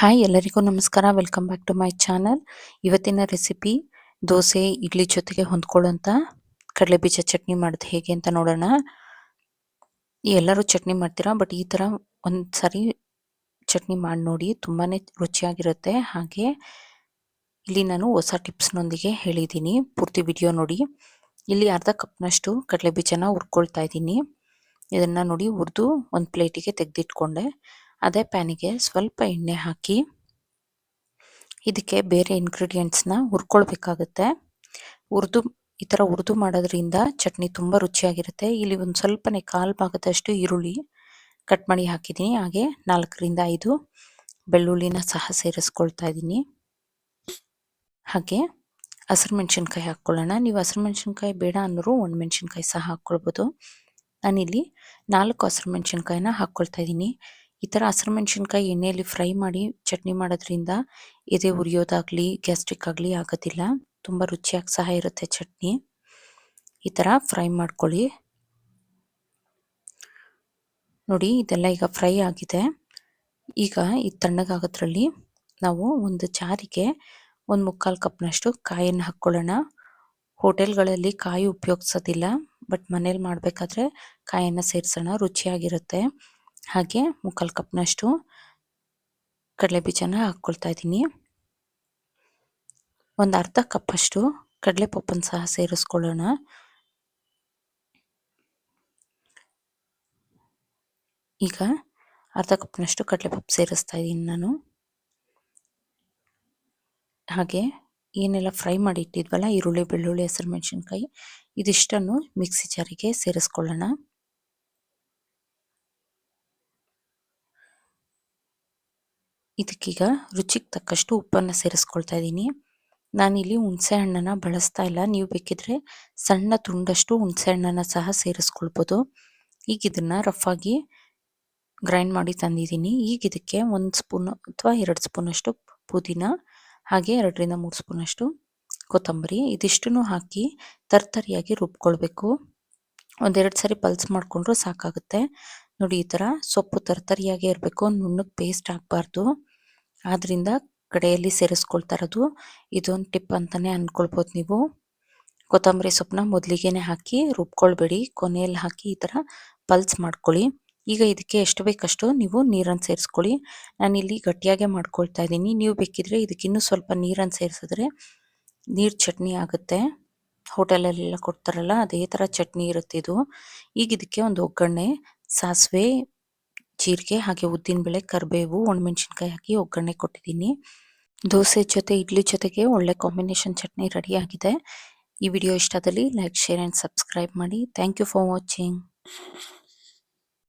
Hi ಎಲ್ಲರಿಗೂ ನಮಸ್ಕಾರ. Welcome back to my channel ಇವತ್ತಿನ ರೆಸಿಪಿ ದೋಸೆ, ಇಡ್ಲಿ ಜೊತೆಗೆ ಹೊಂದ್ಕೊಳ್ಳೋಂಥ ಕಡಲೆ ಬೀಜ ಚಟ್ನಿ ಮಾಡೋದು ಹೇಗೆ ಅಂತ ನೋಡೋಣ. ಎಲ್ಲರೂ ಚಟ್ನಿ ಮಾಡ್ತೀರಾ? ಬಟ್ ಈ ಥರ ಒಂದು ಸಾರಿ ಚಟ್ನಿ ಮಾಡಿ ನೋಡಿ ತುಂಬಾ ರುಚಿಯಾಗಿರುತ್ತೆ. ಹಾಗೆ ಇಲ್ಲಿ ನಾನು ಹೊಸ ಟಿಪ್ಸ್ನೊಂದಿಗೆ ಹೇಳಿದ್ದೀನಿ. ಪೂರ್ತಿ ವಿಡಿಯೋ ನೋಡಿ. ಇಲ್ಲಿ ಅರ್ಧ ಕಪ್ನಷ್ಟು ಕಡಲೆ ಬೀಜನ ಹುರ್ಕೊಳ್ತಾ ಇದ್ದೀನಿ. ಇದನ್ನು ನೋಡಿ ಹುರಿದು ಒಂದು ಪ್ಲೇಟಿಗೆ ತೆಗೆದಿಟ್ಕೊಂಡೆ. ಅದೇ ಪ್ಯಾನಿಗೆ ಸ್ವಲ್ಪ ಎಣ್ಣೆ ಹಾಕಿ ಇದಕ್ಕೆ ಬೇರೆ ಇಂಗ್ರೀಡಿಯೆಂಟ್ಸ್ನ ಹುರ್ಕೊಳ್ಬೇಕಾಗುತ್ತೆ. ಹುರಿದು, ಈ ಥರ ಹುರಿದು ಮಾಡೋದ್ರಿಂದ ಚಟ್ನಿ ತುಂಬ ರುಚಿಯಾಗಿರುತ್ತೆ. ಇಲ್ಲಿ ಒಂದು ಸ್ವಲ್ಪನೇ ಕಾಲು ಭಾಗದಷ್ಟು ಈರುಳ್ಳಿ ಕಟ್ ಮಾಡಿ ಹಾಕಿದ್ದೀನಿ. ಹಾಗೆ ನಾಲ್ಕರಿಂದ ಐದು ಬೆಳ್ಳುಳ್ಳಿನ ಸಹ ಸೇರಿಸ್ಕೊಳ್ತಾ ಇದ್ದೀನಿ. ಹಾಗೆ ಹಸಿರು ಮೆಣಸಿನ್ಕಾಯಿ ಹಾಕ್ಕೊಳ್ಳೋಣ. ನೀವು ಹಸಿರು ಮೆಣಸಿನ್ಕಾಯಿ ಬೇಡ ಅಂದರೂ ಒಣ ಮೆಣಸಿನ್ಕಾಯಿ ಸಹ ಹಾಕ್ಕೊಳ್ಬೋದು. ನಾನಿಲ್ಲಿ ನಾಲ್ಕು ಹಸಿರು ಮೆಣಸಿನ್ಕಾಯಿನ ಹಾಕ್ಕೊಳ್ತಾ ಇದ್ದೀನಿ. ಈ ಥರ ಹಸಿರು ಮೆಣಸಿನ್ಕಾಯಿ ಎಣ್ಣೆಯಲ್ಲಿ ಫ್ರೈ ಮಾಡಿ ಚಟ್ನಿ ಮಾಡೋದ್ರಿಂದ ಎದೆ ಉರಿಯೋದಾಗಲಿ ಗ್ಯಾಸ್ಟ್ರಿಕ್ ಆಗಲಿ ಆಗೋದಿಲ್ಲ. ತುಂಬ ರುಚಿಯಾಗಿ ಸಹ ಇರುತ್ತೆ ಚಟ್ನಿ. ಈ ಥರ ಫ್ರೈ ಮಾಡ್ಕೊಳ್ಳಿ. ನೋಡಿ ಇದೆಲ್ಲ ಈಗ ಫ್ರೈ ಆಗಿದೆ. ಈಗ ಈ ತಣ್ಣಗಾಗೋದ್ರಲ್ಲಿ ನಾವು ಒಂದು ಜಾರಿಗೆ ಒಂದು ಮುಕ್ಕಾಲು ಕಪ್ನಷ್ಟು ಕಾಯನ್ನು ಹಾಕ್ಕೊಳ್ಳೋಣ. ಹೋಟೆಲ್ಗಳಲ್ಲಿ ಕಾಯಿ ಉಪಯೋಗಿಸೋದಿಲ್ಲ ಬಟ್ ಮನೇಲಿ ಮಾಡಬೇಕಾದ್ರೆ ಕಾಯನ್ನು ಸೇರಿಸೋಣ ರುಚಿಯಾಗಿರುತ್ತೆ. ಹಾಗೆ ಮುಕ್ಕಾಲು ಕಪ್ನಷ್ಟು ಕಡಲೆ ಬೀಜನ ಹಾಕ್ಕೊಳ್ತಾ ಇದ್ದೀನಿ. ಒಂದು ಅರ್ಧ ಕಪ್ಪಷ್ಟು ಕಡಲೆ ಪಪ್ಪನ್ನು ಸಹ ಸೇರಿಸ್ಕೊಳ್ಳೋಣ. ಈಗ ಅರ್ಧ ಕಪ್ನಷ್ಟು ಕಡಲೆಪಪ್ಪು ಸೇರಿಸ್ತಾ ಇದ್ದೀನಿ ನಾನು. ಹಾಗೆ ಏನೆಲ್ಲ ಫ್ರೈ ಮಾಡಿ ಇಟ್ಟಿದ್ವಲ್ಲ ಈರುಳ್ಳಿ, ಬೆಳ್ಳುಳ್ಳಿ, ಹಸಿರು ಮೆಣಸಿನ್ಕಾಯಿ, ಇದಿಷ್ಟನ್ನು ಮಿಕ್ಸಿ ಜಾರಿಗೆ ಸೇರಿಸ್ಕೊಳ್ಳೋಣ. ಇದಕ್ಕೀಗ ರುಚಿಗೆ ತಕ್ಕಷ್ಟು ಉಪ್ಪನ್ನು ಸೇರಿಸ್ಕೊಳ್ತಾ ಇದ್ದೀನಿ ನಾನಿಲ್ಲಿ ಹುಣಸೆ ಹಣ್ಣನ್ನು ಬಳಸ್ತಾ ಇಲ್ಲ. ನೀವು ಬೇಕಿದ್ರೆ ಸಣ್ಣ ತುಂಡಷ್ಟು ಹುಣಸೆ ಹಣ್ಣನ್ನು ಸಹ ಸೇರಿಸ್ಕೊಳ್ಬೋದು. ಈಗ ರಫ್ ಆಗಿ ಗ್ರೈಂಡ್ ಮಾಡಿ ತಂದಿದ್ದೀನಿ. ಈಗ ಇದಕ್ಕೆ ಒಂದು ಸ್ಪೂನ್ ಅಥವಾ ಎರಡು ಸ್ಪೂನಷ್ಟು ಪುದೀನ, ಹಾಗೆ ಎರಡರಿಂದ ಮೂರು ಸ್ಪೂನಷ್ಟು ಕೊತ್ತಂಬರಿ. ಇದಿಷ್ಟನ್ನು ಹಾಕಿ ತರ್ತರಿಯಾಗಿ ರುಬ್ಕೊಳ್ಬೇಕು. ಒಂದೆರಡು ಸಾರಿ ಪಲ್ಸ್ ಮಾಡಿಕೊಂಡ್ರು ಸಾಕಾಗುತ್ತೆ. ನೋಡಿ ಈ ಥರ ಸೊಪ್ಪು ತರ್ತರಿಯಾಗಿ ಇರಬೇಕು. ನುಣ್ಣಗೆ ಪೇಸ್ಟ್ ಆಗಬಾರ್ದು. ಆದ್ದರಿಂದ ಕಡೆಯಲ್ಲಿ ಸೇರಿಸ್ಕೊಳ್ತಾ ಇರೋದು ಇದೊಂದು ಟಿಪ್ ಅಂತಲೇ ಅಂದ್ಕೊಳ್ಬೋದು ನೀವು. ಕೊತ್ತಂಬರಿ ಸೊಪ್ಪನ್ನ ಮೊದಲಿಗೆನೆ ಹಾಕಿ ರುಬ್ಕೊಳ್ಬೇಡಿ. ಕೊನೆಯಲ್ಲಿ ಹಾಕಿ ಈ ಥರ ಪಲ್ಸ್ ಮಾಡ್ಕೊಳ್ಳಿ. ಈಗ ಇದಕ್ಕೆ ಎಷ್ಟು ಬೇಕಷ್ಟು ನೀವು ನೀರನ್ನು ಸೇರಿಸ್ಕೊಳ್ಳಿ. ನಾನಿಲ್ಲಿ ಗಟ್ಟಿಯಾಗೆ ಮಾಡ್ಕೊಳ್ತಾ ಇದ್ದೀನಿ ನೀವು ಬೇಕಿದ್ರೆ ಇದಕ್ಕಿನ್ನೂ ಸ್ವಲ್ಪ ನೀರನ್ನು ಸೇರಿಸಿದ್ರೆ ನೀರು ಚಟ್ನಿ ಆಗುತ್ತೆ. ಹೋಟೆಲಲ್ಲೆಲ್ಲ ಕೊಡ್ತಾರಲ್ಲ, ಅದೇ ಥರ ಚಟ್ನಿ ಇರುತ್ತೆ ಇದು ಈಗ ಇದಕ್ಕೆ ಒಂದು ಒಗ್ಗರಣೆ, ಸಾಸಿವೆ ಜೀರಿಗೆ ಹಾಗೆ ಉದ್ದಿನಬೇಳೆ ಕರಿಬೇವು, ಒಣಮೆಣಸಿನ್ಕಾಯಿ ಹಾಕಿ ಒಗ್ಗರಣೆ ಕೊಟ್ಟಿದ್ದೀನಿ. ದೋಸೆ ಜೊತೆ, ಇಡ್ಲಿ ಜೊತೆಗೆ ಒಳ್ಳೆ ಕಾಂಬಿನೇಷನ್ ಚಟ್ನಿ ರೆಡಿ ಆಗಿದೆ. ಈ ವಿಡಿಯೋ ಇಷ್ಟದಲ್ಲಿ ಲೈಕ್ ಶೇರ್ ಆ್ಯಂಡ್ ಸಬ್ಸ್ಕ್ರೈಬ್ ಮಾಡಿ. Thank you for watching